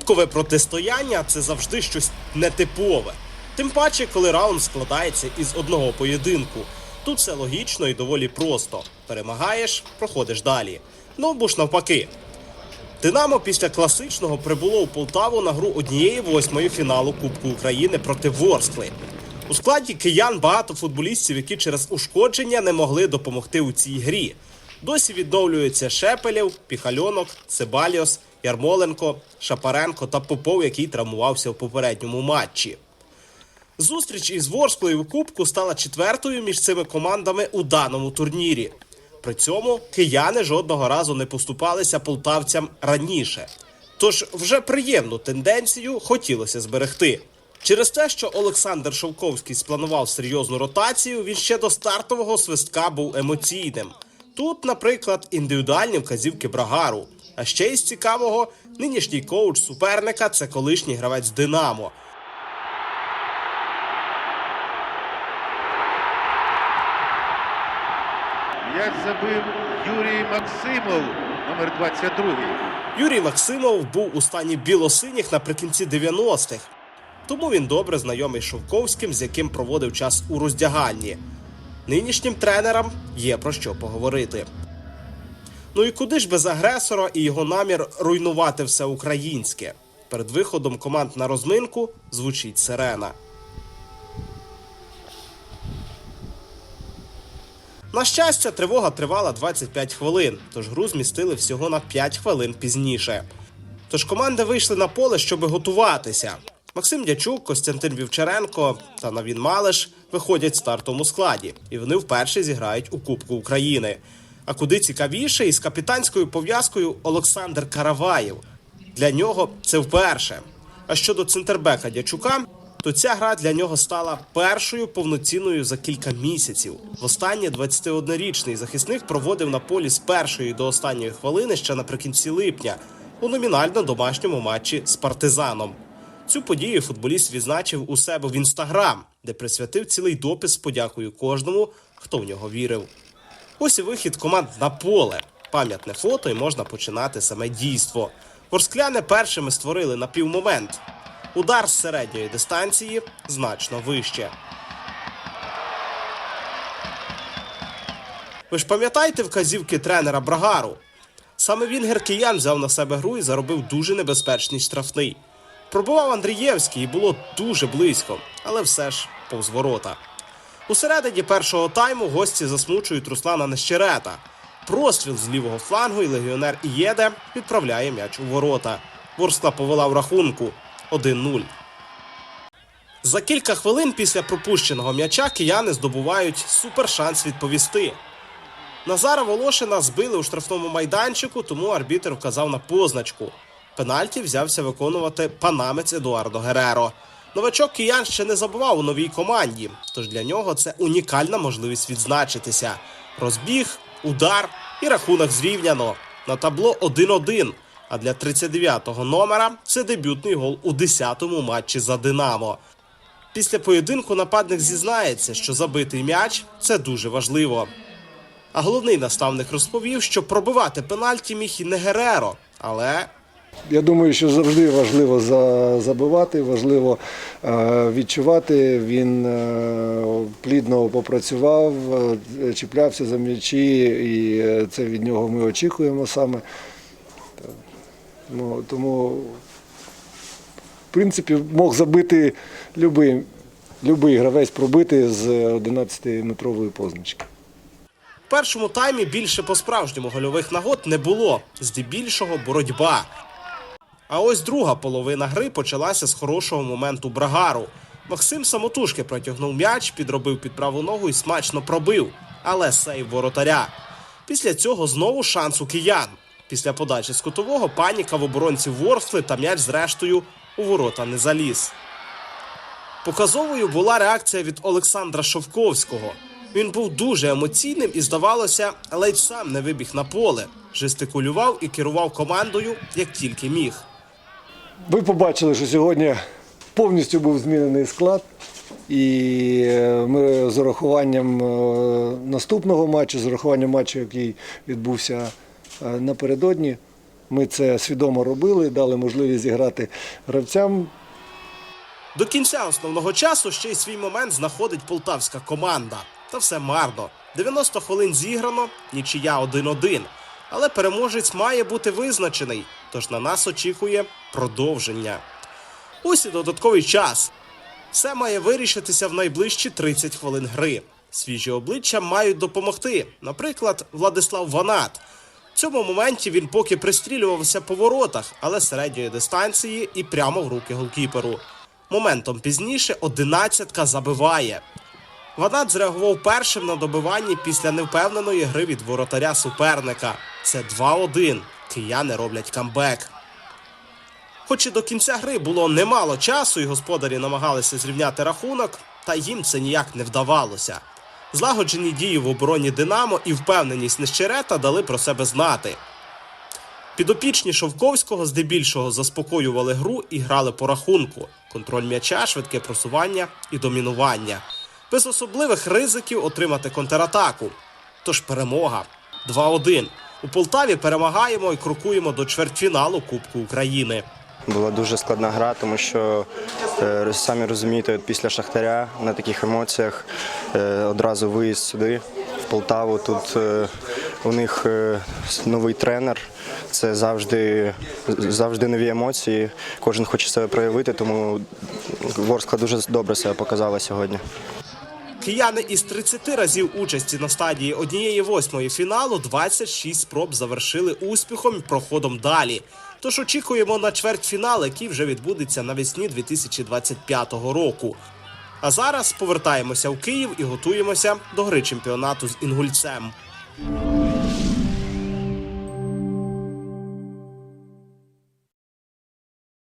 Кубкове протистояння це завжди щось нетипове. Тим паче, коли раунд складається із одного поєдинку. Тут все логічно і доволі просто. Перемагаєш, проходиш далі. Ну або ж навпаки. Динамо після класичного прибуло у Полтаву на гру однієї восьмої фіналу Кубку України проти Ворскли. У складі киян багато футболістів, які через ушкодження не могли допомогти у цій грі. Досі відновлюються Шепелєв, Піхальонок, Цебаліос, Ярмоленко, Шапаренко та Попов, який травмувався в попередньому матчі. Зустріч із Ворсклою в Кубку стала четвертою між цими командами у даному турнірі. При цьому кияни жодного разу не поступалися полтавцям раніше. Тож вже приємну тенденцію хотілося зберегти. Через те, що Олександр Шовковський спланував серйозну ротацію, він ще до стартового свистка був емоційним. Тут, наприклад, індивідуальні вказівки Брагару. А ще із цікавого, нинішній коуч суперника це колишній гравець Динамо. М'яч забив Юрій Максимов, номер 22. Юрій Максимов був у стані білосиніх наприкінці 90-х. Тому він добре знайомий з Шовковським, з яким проводив час у роздягальні. Нинішнім тренерам є про що поговорити. Ну і куди ж без агресора і його намір руйнувати все українське? Перед виходом команд на розминку звучить сирена. На щастя, тривога тривала 25 хвилин, тож гру змістили всього на 5 хвилин пізніше. Тож команди вийшли на поле, щоб готуватися. Максим Дячук, Костянтин Вівчаренко та Навін Малиш виходять в стартовому складі, і вони вперше зіграють у Кубку України. А куди цікавіше, із капітанською пов'язкою Олександр Караваєв. Для нього це вперше. А щодо центрбека Дячука, то ця гра для нього стала першою повноцінною за кілька місяців. Востаннє 21-річний захисник проводив на полі з першої до останньої хвилини ще наприкінці липня у номінально домашньому матчі з партизаном. Цю подію футболіст відзначив у себе в інстаграм, де присвятив цілий допис з подякою кожному, хто в нього вірив. Ось і вихід команд на поле. Пам'ятне фото, і можна починати саме дійство. Ворскляни першими створили напівмомент. Удар з середньої дистанції значно вище. Ви ж пам'ятаєте вказівки тренера Брагару? Саме він геркиян взяв на себе гру і заробив дуже небезпечний штрафний. Пробував Андрієвський і було дуже близько, але все ж повз ворота. У середині першого тайму гості засмучують Руслана Нещерета. Простріл з лівого флангу і легіонер Ієде відправляє м'яч у ворота. Ворскла повела в рахунку 1-0. За кілька хвилин після пропущеного м'яча кияни здобувають супершанс відповісти. Назара Волошина збили у штрафному майданчику, тому арбітр вказав на позначку. Пенальті взявся виконувати панамець Едуардо Гереро. Новачок киян ще не забував у новій команді, тож для нього це унікальна можливість відзначитися. Розбіг, удар і рахунок зрівняно. На табло 1-1. А для 39-го номера це дебютний гол у 10-му матчі за Динамо. Після поєдинку нападник зізнається, що забитий м'яч це дуже важливо. А головний наставник розповів, що пробивати пенальті міг і не Гереро, але Я думаю, що завжди важливо забивати, важливо е, відчувати. Він е, плідно попрацював, е, чіплявся за м'ячі, і це від нього ми очікуємо саме. Тому, в принципі, мог забити будь-який любий гравець пробити з 11-метрової позначки. в першому таймі більше по-справжньому гольових нагод не було. Здебільшого боротьба. А ось друга половина гри почалася з хорошого моменту Брагару. Максим самотужки протягнув м'яч, підробив під праву ногу і смачно пробив. Але сейв воротаря. Після цього знову шанс у киян. Після подачі з кутового паніка в оборонці Ворфли та м'яч зрештою у ворота не заліз. Показовою була реакція від Олександра Шовковського. Він був дуже емоційним і, здавалося, ледь сам не вибіг на поле, жестикулював і керував командою як тільки міг. Ви побачили, що сьогодні повністю був змінений склад. І е, ми з урахуванням е, наступного матчу, з урахуванням матчу, який відбувся е, напередодні, Ми це свідомо робили, дали можливість зіграти гравцям. До кінця основного часу ще й свій момент знаходить полтавська команда. Та все марно. 90 хвилин зіграно, нічия 1-1. Але переможець має бути визначений, тож на нас очікує продовження. Ось і додатковий час. Все має вирішитися в найближчі 30 хвилин гри. Свіжі обличчя мають допомогти. Наприклад, Владислав Ванат. В цьому моменті він поки пристрілювався по воротах, але середньої дистанції і прямо в руки голкіперу. Моментом пізніше одинадцятка забиває. Ванат зреагував першим на добиванні після невпевненої гри від воротаря суперника. Це 2-1. Кияни роблять камбек. Хоч і до кінця гри було немало часу, і господарі намагалися зрівняти рахунок, та їм це ніяк не вдавалося. Злагоджені дії в обороні Динамо і впевненість Нещерета дали про себе знати. Підопічні Шовковського здебільшого заспокоювали гру і грали по рахунку: контроль м'яча, швидке просування і домінування. Без особливих ризиків отримати контратаку. Тож перемога 2-1. У Полтаві перемагаємо і крокуємо до чвертьфіналу Кубку України. Була дуже складна гра, тому що е, самі розумієте, після Шахтаря на таких емоціях е, одразу виїзд сюди, в Полтаву. Тут е, у них новий тренер. Це завжди, завжди нові емоції. Кожен хоче себе проявити, тому Ворскла дуже добре себе показала сьогодні. Кияни із 30 разів участі на стадії однієї восьмої фіналу 26 спроб завершили успіхом і проходом далі. Тож очікуємо на чвертьфінал, який вже відбудеться навесні 2025 року. А зараз повертаємося в Київ і готуємося до гри чемпіонату з Інгульцем.